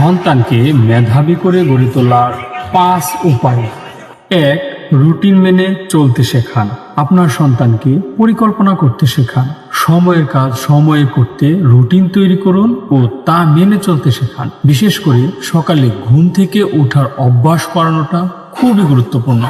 সন্তানকে মেধাবী করে গড়ে তোলার পাঁচ উপায়। এক, রুটিন মেনে চলতে শেখান। আপনার সন্তানকে পরিকল্পনা করতে শেখান। সময়ের কাজ সময়ে করতে রুটিন তৈরি করুন ও তা মেনে চলতে শেখান। বিশেষ করে সকালে ঘুম থেকে ওঠার অভ্যাস করানোটা খুবই গুরুত্বপূর্ণ।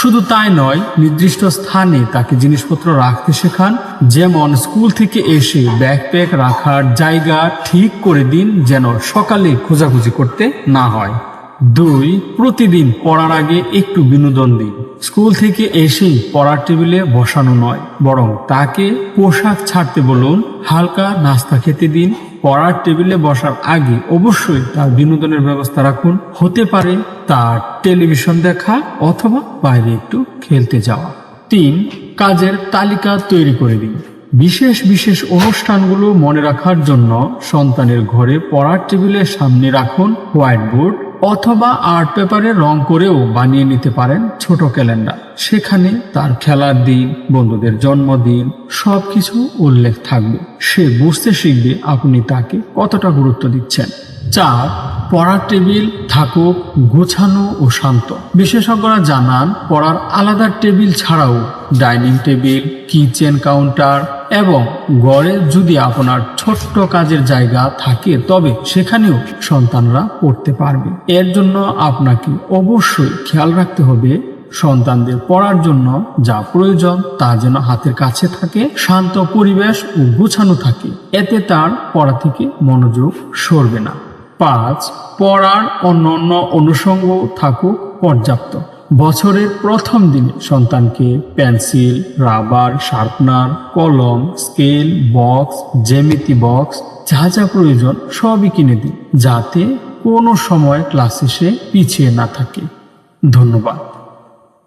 শুধু তাই নয়, নির্দিষ্ট স্থানে তাকে জিনিসপত্র রাখতে শেখান। যেমন স্কুল থেকে এসে ব্যাকপ্যাক রাখার জায়গা ঠিক করে দিন যেন সকালে খোঁজাখুঁজি করতে না হয়। দুই, প্রতিদিন পড়ার আগে একটু বিনোদন দিন। স্কুল থেকে এসেই পড়ার টেবিলে বসানো নয়, বরং তাকে পোশাক ছাড়তে বলুন, হালকা নাস্তা খেতে দিন পড়ার টেবিলে বসার আগে অবশ্যই তার বিনোদনের ব্যবস্থা রাখুন। হতে পারে তার টেলিভিশন দেখা অথবা বাইরে একটু খেলতে যাওয়া। তিন, কাজের তালিকা তৈরি করে দিন। বিশেষ বিশেষ অনুষ্ঠানগুলো মনে রাখার জন্য সন্তানের ঘরে পড়ার টেবিলের সামনে রাখুন হোয়াইট বোর্ড অথবা আর্ট পেপারে রং করেও বানিয়ে নিতে পারেন ছোট ক্যালেন্ডার। সেখানে তার খেলার দিন, বন্ধুদের জন্মদিন, সবকিছু উল্লেখ থাকবে। সে বুঝতে শিখবে আপনি তাকে কতটা গুরুত্ব দিচ্ছেন। চার পড়ার টেবিল থাকুক, গোছানো ও শান্ত। বিশেষজ্ঞরা জানান, পড়ার আলাদা টেবিল ছাড়াও ডাইনিং টেবিল, কিচেন কাউন্টার এবং গড়ে যদি আপনার ছোট্ট কাজের জায়গা থাকে, তবে সেখানেও সন্তানরা পড়তে পারবে। এর জন্য আপনাকে অবশ্যই খেয়াল রাখতে হবে, সন্তানদের পড়ার জন্য যা প্রয়োজন তা যেন হাতের কাছে থাকে, শান্ত পরিবেশ ও গোছানো থাকে। এতে তার পড়া থেকে মনোযোগ সরবে না। পাঁচ পড়ার অন্যান্য অনুষঙ্গ থাকুক পর্যাপ্ত। বছরের প্রথম দিনে সন্তানকে পেন্সিল, রাবার, শার্পনার, কলম, স্কেল, বক্স, জ্যামিতি বক্স, যা যা প্রয়োজন সবই কিনে দিন, যাতে কোনো সময় ক্লাসে সে পিছিয়ে না থাকে। ধন্যবাদ।